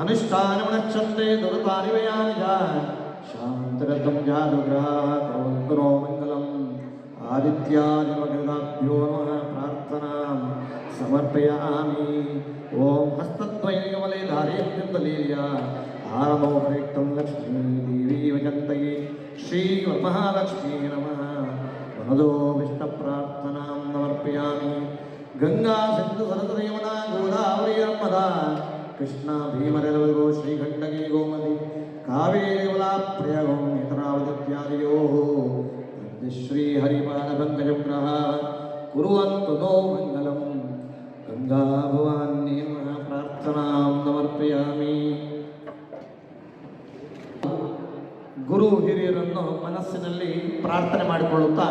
అనుష్ఠానమనక్షత్రే దురతానివయాని శాంతరతం జానుగ్రహో మంగళం ఆదిత్యాదిమగృతాభ్యో నమ ప్రార్థనాం సమర్పయామి ఓం హస్తద్వయనిగమలే ధారేభ్యం దలీయ ఆరమోపరిక్తం లక్ష్మీదేవీ వజంతయే శ్రీమహాలక్ష్మీ నమ మనదో విష్ణప్రార్థనాం సమర్పయామి గంగా సింధు సరసరేమణ గోదావరి నర్మదా ಕೃಷ್ಣ ಭೀಮರೆಲವರಿಗೂ ಶ್ರೀಗಂಡಗಿ ಗೋಮತಿ, ಕಾವೇರಿ ವಲಾಪ್ರಿಯಗೋ ನೇತ್ರಾವದಿತ್ಯಾದಿಯೋ ಶ್ರೀ ಹರಿಪಾದ ಪಂಕಜಗ್ರಹ ಕುರುವಂತು ನೋ ಮಂಗಲಂ. ಗಂಗಾ ಭವಾನ್ಯೇ ಪ್ರಾರ್ಥನಾಂ ಸಮರ್ಪಯಾಮಿ. ಗುರು ಹಿರಿಯರನ್ನು ಮನಸ್ಸಿನಲ್ಲಿ ಪ್ರಾರ್ಥನೆ ಮಾಡಿಕೊಳ್ಳುತ್ತಾ,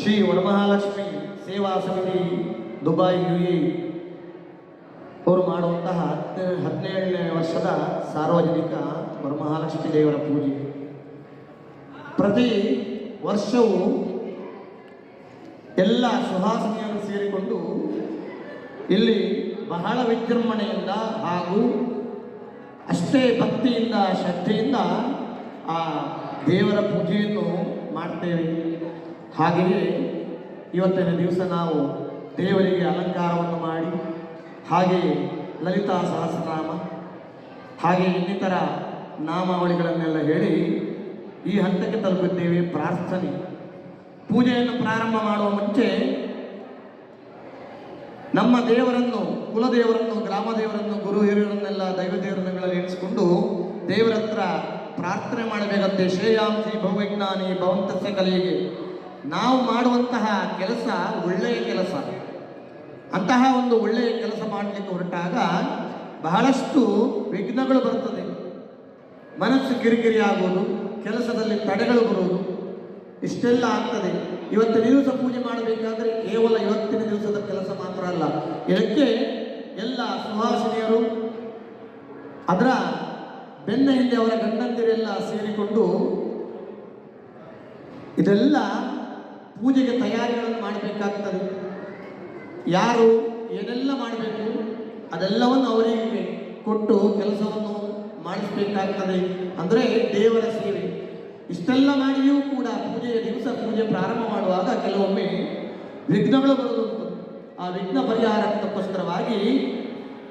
ಶ್ರೀ ವರಮಹಾಲಕ್ಷ್ಮಿ ಸೇವಾ ಸಮಿತಿ ದುಬೈ ಯು ಅವರು ಮಾಡುವಂತಹ ಹತ್ತು, ಹದಿನೇಳನೇ ವರ್ಷದ ಸಾರ್ವಜನಿಕ ವರಮಹಾಲಕ್ಷ್ಮಿ ದೇವರ ಪೂಜೆ. ಪ್ರತಿ ವರ್ಷವೂ ಎಲ್ಲ ಸುಹಾಸನೆಯನ್ನು ಸೇರಿಕೊಂಡು ಇಲ್ಲಿ ಬಹಳ ವಿಜೃಂಭಣೆಯಿಂದ ಹಾಗೂ ಅಷ್ಟೇ ಭಕ್ತಿಯಿಂದ, ಶ್ರದ್ಧೆಯಿಂದ ಆ ದೇವರ ಪೂಜೆಯನ್ನು ಮಾಡ್ತೇವೆ. ಹಾಗೆಯೇ ಇವತ್ತಿನ ದಿವಸ ನಾವು ದೇವರಿಗೆ ಅಲಂಕಾರವನ್ನು ಮಾಡಿ ಹಾಗೆಯೇ ಲಲಿತಾ ಸಹಸ್ರನಾಮ ಹಾಗೆ ಇನ್ನಿತರ ನಾಮಾವಳಿಗಳನ್ನೆಲ್ಲ ಹೇಳಿ ಈ ಹಂತಕ್ಕೆ ತಲುಪಿದ್ದೇವೆ. ಪ್ರಾರ್ಥನೆ. ಪೂಜೆಯನ್ನು ಪ್ರಾರಂಭ ಮಾಡುವ ಮುಂಚೆ ನಮ್ಮ ದೇವರನ್ನು, ಕುಲದೇವರನ್ನು ಗ್ರಾಮ ದೇವರನ್ನು ಗುರು ಹಿರಿಯರನ್ನೆಲ್ಲ ದೈವ ದೇವರನ್ನೆಲ್ಲ ಎಣಿಸಿಕೊಂಡು ದೇವರ ಹತ್ರ ಪ್ರಾರ್ಥನೆ ಮಾಡಬೇಕಂತೆ ಶ್ರೇಯಾಂಸಿ ಭವವಿಜ್ಞಾನಿ ಭವಂತಸ್ಯ ಕಲೆಗೆ. ನಾವು ಮಾಡುವಂತಹ ಕೆಲಸ ಒಳ್ಳೆಯ ಕೆಲಸ. ಅಂತಹ ಒಂದು ಒಳ್ಳೆಯ ಕೆಲಸ ಮಾಡಲಿಕ್ಕೆ ಹೊರಟಾಗ ಬಹಳಷ್ಟು ವಿಘ್ನಗಳು ಬರ್ತದೆ ಮನಸ್ಸು ಕಿರಿಕಿರಿ ಆಗೋದು, ಕೆಲಸದಲ್ಲಿ ತಡೆಗಳು ಬರೋದು ಇಷ್ಟೆಲ್ಲ ಆಗ್ತದೆ. ಇವತ್ತಿನ ದಿವಸ ಪೂಜೆ ಮಾಡಬೇಕಾದ್ರೆ ಕೇವಲ ಇವತ್ತಿನ ದಿವಸದ ಕೆಲಸ ಮಾತ್ರ ಅಲ್ಲ. ಇದಕ್ಕೆ ಎಲ್ಲ ಸುಹಾಸಿನಿಯರು ಅದರ ಬೆನ್ನ ಹಿಂದೆ ಅವರ ಗಂಡಂದಿರೆಲ್ಲ ಸೇರಿಕೊಂಡು ಇದೆಲ್ಲ ಪೂಜೆಗೆ ತಯಾರಿಗಳನ್ನು ಮಾಡಬೇಕಾಗ್ತದೆ. ಯಾರು ಏನೆಲ್ಲ ಮಾಡಬೇಕು ಅದೆಲ್ಲವನ್ನು ಅವರಿಗೆ ಕೊಟ್ಟು ಕೆಲಸವನ್ನು ಮಾಡಿಸಬೇಕಾಗ್ತದೆ. ಅಂದರೆ ದೇವರ ಸೇವೆ. ಇಷ್ಟೆಲ್ಲ ಮಾಡಿಯೂ ಕೂಡ ಪೂಜೆಯ ದಿವಸ ಪೂಜೆ ಪ್ರಾರಂಭ ಮಾಡುವಾಗ ಕೆಲವೊಮ್ಮೆ ವಿಘ್ನಗಳು ಬರುವುದುಂಟು ಆ ವಿಘ್ನ ಪರಿಹಾರಕ್ಕೋಸ್ಕರವಾಗಿ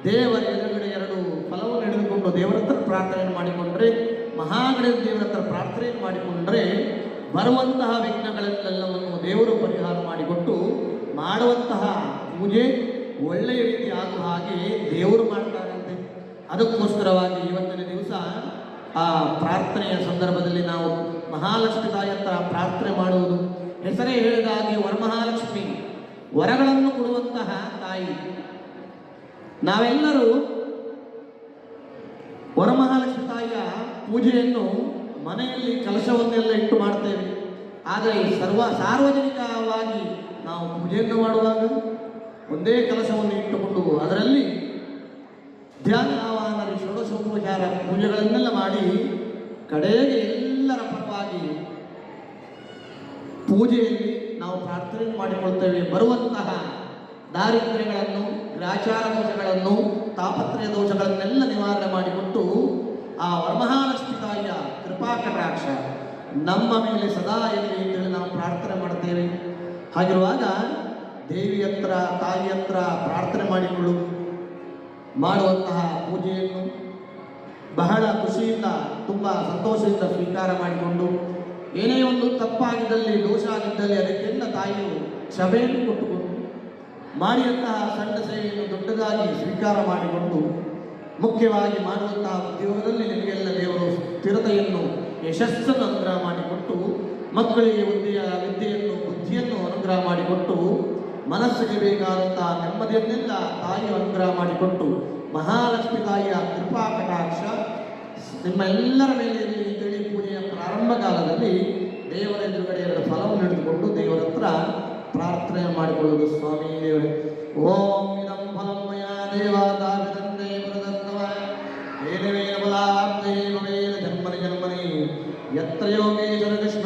ದೇವರ ಎದುರುಗಡೆ ಎರಡು ಫಲವನ್ನು ಹಿಡಿದುಕೊಂಡು ದೇವರತ್ರ ಪ್ರಾರ್ಥನೆಯನ್ನು ಮಾಡಿಕೊಂಡರೆ, ಮಹಾಗಣೇಶ ದೇವರ ಹತ್ರ ಪ್ರಾರ್ಥನೆ ಮಾಡಿಕೊಂಡ್ರೆ ಬರುವಂತಹ ವಿಘ್ನಗಳೆಲ್ಲವನ್ನು ದೇವರು ಪರಿಹಾರ ಮಾಡಿಕೊಟ್ಟು ಮಾಡುವಂತಹ ಪೂಜೆ ಒಳ್ಳೆಯ ರೀತಿ ಆಗುವ ಹಾಗೆ ದೇವರು ಮಾಡ್ತಾರಂತೆ ಅದಕ್ಕೋಸ್ಕರವಾಗಿ ಇವತ್ತಿನ ದಿವಸ ಆ ಪ್ರಾರ್ಥನೆಯ ಸಂದರ್ಭದಲ್ಲಿ ನಾವು ಮಹಾಲಕ್ಷ್ಮಿ ತಾಯಿ ಹತ್ರ ಪ್ರಾರ್ಥನೆ ಮಾಡುವುದು. ಹೆಸರೇ ಹೇಳಿದ ಹಾಗೆ ವರಮಹಾಲಕ್ಷ್ಮಿ, ವರಗಳನ್ನು ಕೊಡುವಂತಹ ತಾಯಿ. ನಾವೆಲ್ಲರೂ ವರಮಹಾಲಕ್ಷ್ಮಿ ತಾಯಿಯ ಪೂಜೆಯನ್ನು ಮನೆಯಲ್ಲಿ ಕಲಶವನ್ನೆಲ್ಲ ಇಟ್ಟು ಮಾಡ್ತೇವೆ. ಆದರೆ ಸರ್ವ ಸಾರ್ವಜನಿಕವಾಗಿ ನಾವು ಪೂಜೆಯನ್ನು ಮಾಡುವಾಗ ಒಂದೇ ಕೆಲಸವನ್ನು ಇಟ್ಟುಕೊಂಡು ಅದರಲ್ಲಿ ಧ್ಯಾನ ಆವಾಹನ ಷೋಡಶೋಪಚಾರ ಪೂಜೆಗಳನ್ನೆಲ್ಲ ಮಾಡಿ ಕಡೆಗೆ ಎಲ್ಲರ ಪರವಾಗಿ ಪೂಜೆಯಲ್ಲಿ ನಾವು ಪ್ರಾರ್ಥನೆ ಮಾಡಿಕೊಳ್ತೇವೆ ಬರುವಂತಹ ದಾರಿದ್ರ್ಯಗಳನ್ನು, ಗ್ರಾಚಾರ ದೋಷಗಳನ್ನು, ತಾಪತ್ರಯ ದೋಷಗಳನ್ನೆಲ್ಲ ನಿವಾರಣೆ ಮಾಡಿಕೊಟ್ಟು ಆ ವರಮಹಾಲಕ್ಷ್ಮಿ ತಾಯಿಯ ಕೃಪಾ ಕಟಾಕ್ಷ ನಮ್ಮ ಮೇಲೆ ಸದಾ ಇರಲಿ ಅಂತೇಳಿ ನಾವು ಪ್ರಾರ್ಥನೆ ಮಾಡ್ತೇವೆ ಹಾಗಿರುವಾಗ ದೇವಿ ಹತ್ರ ತಾಯಿ ಹತ್ರ ಪ್ರಾರ್ಥನೆ ಮಾಡಿಕೊಳ್ಳು. ಮಾಡುವಂತಹ ಪೂಜೆಯನ್ನು ಬಹಳ ಖುಷಿಯಿಂದ, ತುಂಬ ಸಂತೋಷದಿಂದ ಸ್ವೀಕಾರ ಮಾಡಿಕೊಂಡು, ಏನೇ ಒಂದು ತಪ್ಪಾಗಿದ್ದಲ್ಲಿ, ದೋಷ ಆಗಿದ್ದಲ್ಲಿ ಅದಕ್ಕೆಲ್ಲ ತಾಯಿಯು ಕ್ಷಮೆಯನ್ನು ಕೊಟ್ಟುಕೊಂಡು. ಮಾಡಿದಂತಹ ಸಣ್ಣ ಸೇವೆಯನ್ನು ದೊಡ್ಡದಾಗಿ ಸ್ವೀಕಾರ ಮಾಡಿಕೊಂಡು, ಮುಖ್ಯವಾಗಿ ಮಾಡುವಂತಹ ಉದ್ಯೋಗದಲ್ಲಿ ನಿಮಗೆಲ್ಲ ದೇವರು ಸ್ಥಿರತೆಯನ್ನು, ಯಶಸ್ಸನ್ನು ಅನುಗ್ರಹ ಮಾಡಿಕೊಟ್ಟು, ಮಕ್ಕಳಿಗೆ ವಿದ್ಯೆಯ ವಿದ್ಯೆಯನ್ನು, ಬುದ್ಧಿಯನ್ನು ಅನುಗ್ರಹ ಮಾಡಿಕೊಟ್ಟು ಮನಸ್ಸಿಗೆ ಬೇಕಾದಂತಹ ನೆಮ್ಮದಿಯನ್ನೆಲ್ಲ ತಾಯಿ ಅನುಗ್ರಹ ಮಾಡಿಕೊಟ್ಟು ಮಹಾಲಕ್ಷ್ಮಿ ತಾಯಿಯ ಕೃಪಾ ಕಟಾಕ್ಷ ನಿಮ್ಮ ಎಲ್ಲರ ಮೇಲೆ ಇರಲಿ ಅಂತೇಳಿ ಪೂಜೆಯ ಪ್ರಾರಂಭ ಕಾಲದಲ್ಲಿ ದೇವರ ಎದುರುಗಡೆ ಎರಡು ಫಲವನ್ನು ಹಿಡಿದುಕೊಂಡು ದೇವರ ಹತ್ರ ಪ್ರಾರ್ಥನೆ ಮಾಡಿಕೊಳ್ಳುವುದು ಸ್ವಾಮಿ ದೇವರೇ. ಓಂ ಇದಂ ಫಲಂ ಮಯ ದೇವಾದಾವಿದಂತೆ ವರದತ್ತವ. ಏನೇನ ಬಲಾಪ್ತೇ ಭವೇದ ಜನ್ಮನಿ ಜನ್ಮನಿ. ಯತ್ರ ಯೋಗೇಶ್ವರ ಕೃಷ್ಣ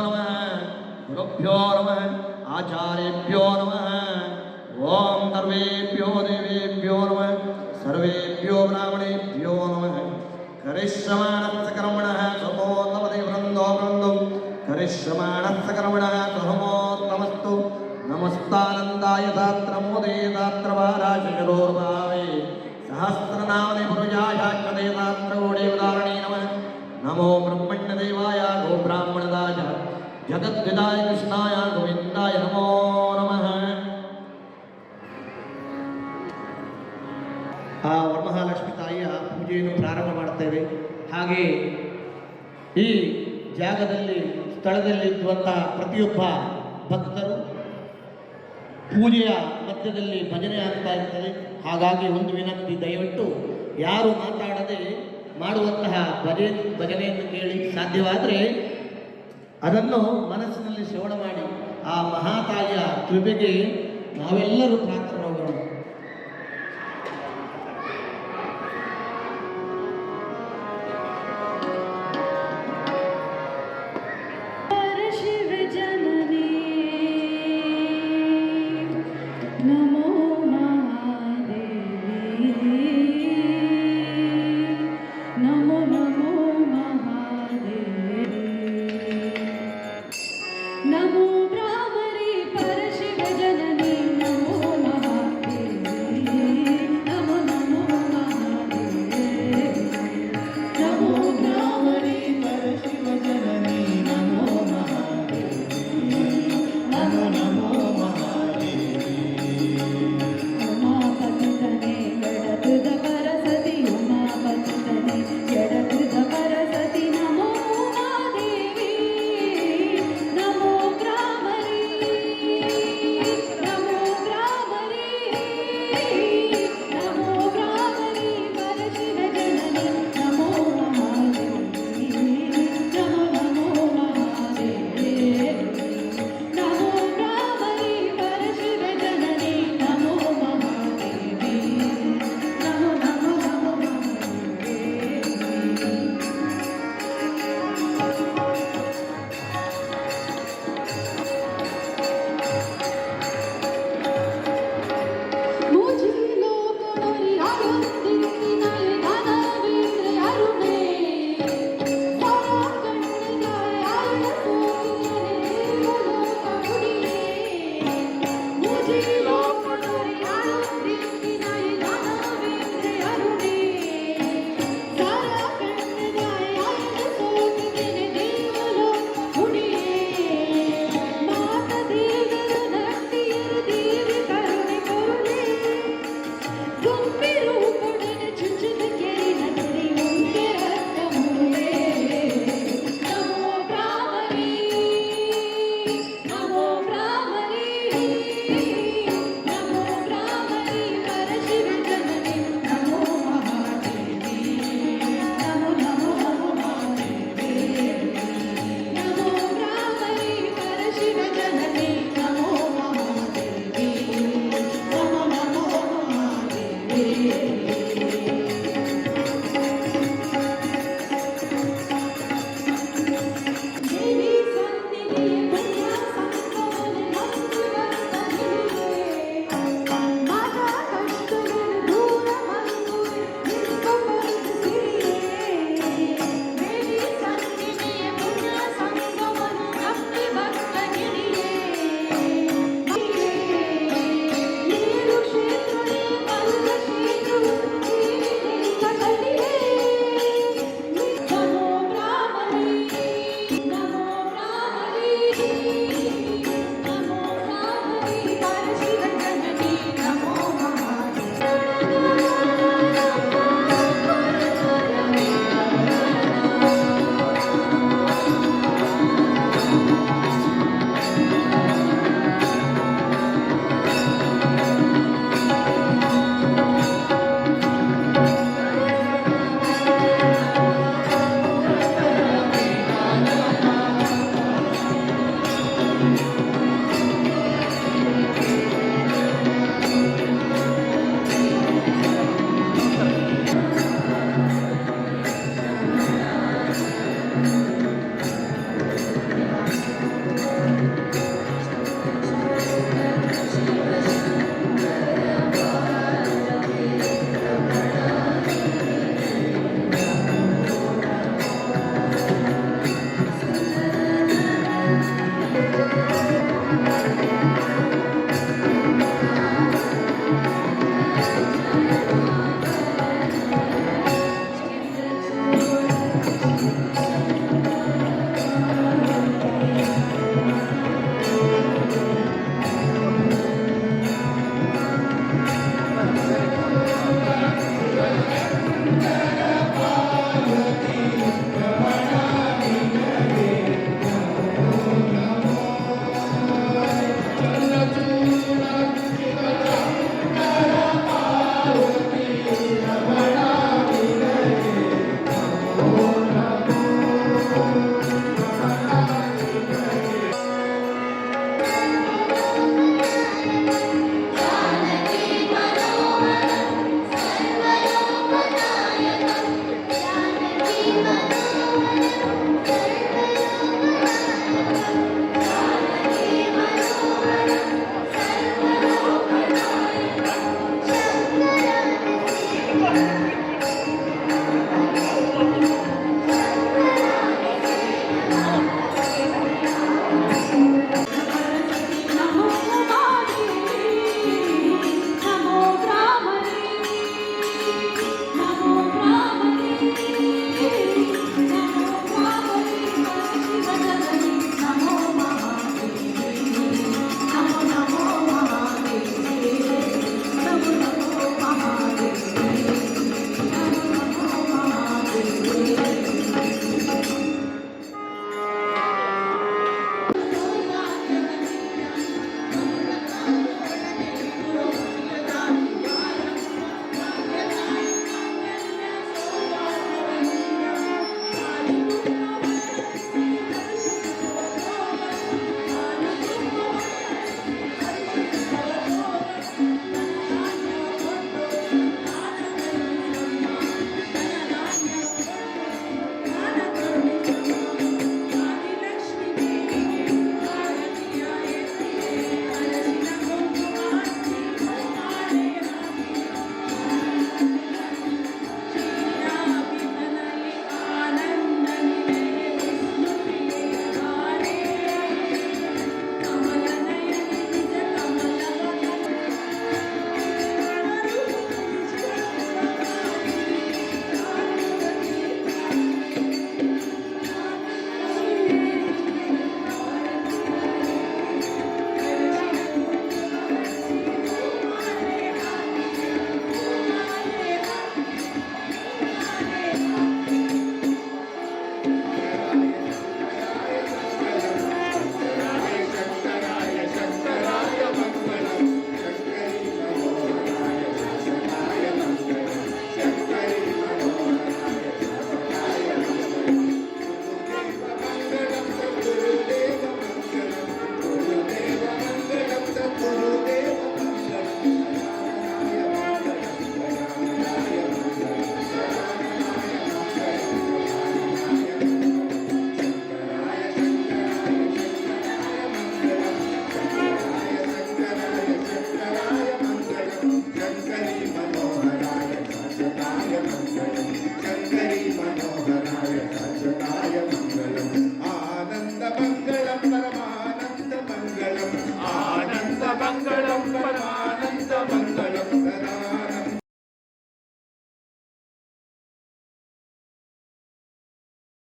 गुरुभ्यो नमः आचार्येभ्यो नमः ॐ सर्वेभ्यो देवेभ्यो नमः सर्वेभ्यो ब्राह्मणेभ्यो नमः करिश्रमाणस्य कर्मणः समोत्तमते वृन्दो वृन्दं करिश्रमाणस्य कर्मणः समोत्तमस्तु नमस्तानन्दाय दात्रमोदे दात्रवाराशकरोर्भावे सहस्रनामने पुरुजाशाक्षदे दात्रगोडे उदाहरणे नमः नमो ब्रह्मण्यदेवाय गोब्राह्मणदाय ಜಗದ್ವಿದಾಯ ಕೃಷ್ಣಾಯ ಗೋವಿಂದಾಯ ನಮೋ ನಮಃ ಆ ವರಮಹಾಲಕ್ಷ್ಮಿ ತಾಯಿಯ ಪೂಜೆಯನ್ನು ಪ್ರಾರಂಭ ಮಾಡ್ತೇವೆ ಹಾಗೆ ಈ ಜಾಗದಲ್ಲಿ, ಸ್ಥಳದಲ್ಲಿ ಇದ್ದಂತಹ ಪ್ರತಿಯೊಬ್ಬ ಭಕ್ತರು ಪೂಜೆಯ ಮಧ್ಯದಲ್ಲಿ ಭಜನೆ ಆಗ್ತಾ ಇರ್ತದೆ. ಹಾಗಾಗಿ ಒಂದು ವಿನಂತಿ, ದಯವಿಟ್ಟು ಯಾರು ಮಾತಾಡದೆ ಮಾಡುವಂತಹ ಭಜನೆ, ಭಜನೆಯನ್ನು ಕೇಳಿ ಸಾಧ್ಯವಾದರೆ ಅದನ್ನು ಮನಸ್ಸಿನಲ್ಲಿ ಶ್ರವಣ ಮಾಡಿ ಆ ಮಹಾತಾಯಿಯ ಕೃಪೆಗೆ ನಾವೆಲ್ಲರೂ ಪಾತ್ರರಾಗೋಣ.